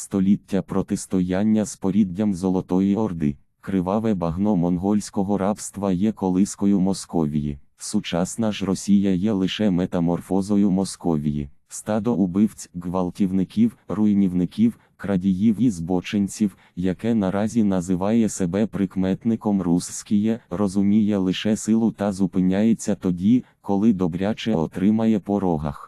Століття протистояння з поріддям Золотої Орди. Криваве багно монгольського рабства є колискою Московії. Сучасна ж Росія є лише метаморфозою Московії. Стадо убивць, гвалтівників, руйнівників, крадіїв і збочинців, яке наразі називає себе прикметником Русскіє, розуміє лише силу та зупиняється тоді, коли добряче отримає по рогах.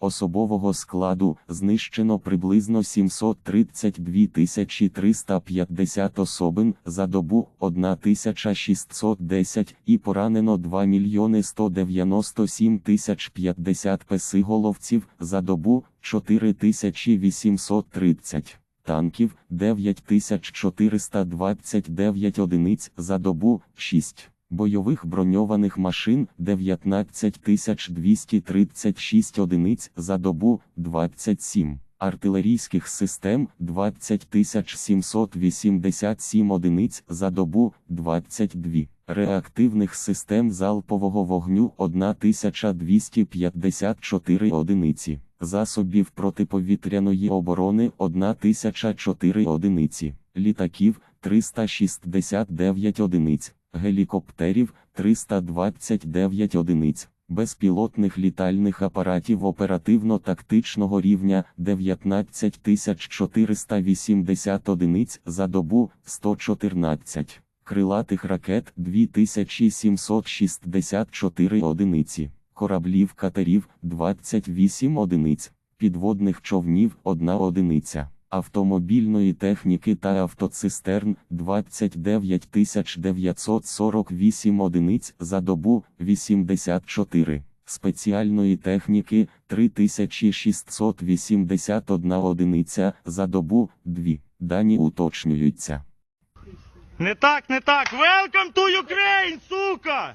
Особового складу знищено приблизно 732 350 особин за добу 1610 і поранено 2 мільйони 197 тисяч 50 песиголовців за добу 4830 танків 9429 одиниць за добу 6 бойових броньованих машин 19236 одиниць за добу 27, артилерійських систем 20787 одиниць за добу 22, реактивних систем залпового вогню 1254 одиниці, засобів протиповітряної оборони 1004 одиниці, літаків 369 одиниць гелікоптерів 329 одиниць, безпілотних літальних апаратів оперативно-тактичного рівня 19480 одиниць за добу 114, крилатих ракет 2764 одиниці, кораблів катерів 28 одиниць, підводних човнів 1 одиниця автомобільної техніки та автоцистерн 29 948 одиниць за добу 84, спеціальної техніки 3681 одиниця за добу 2. Дані уточнюються. Не так, не так. Welcome to Ukraine, сука!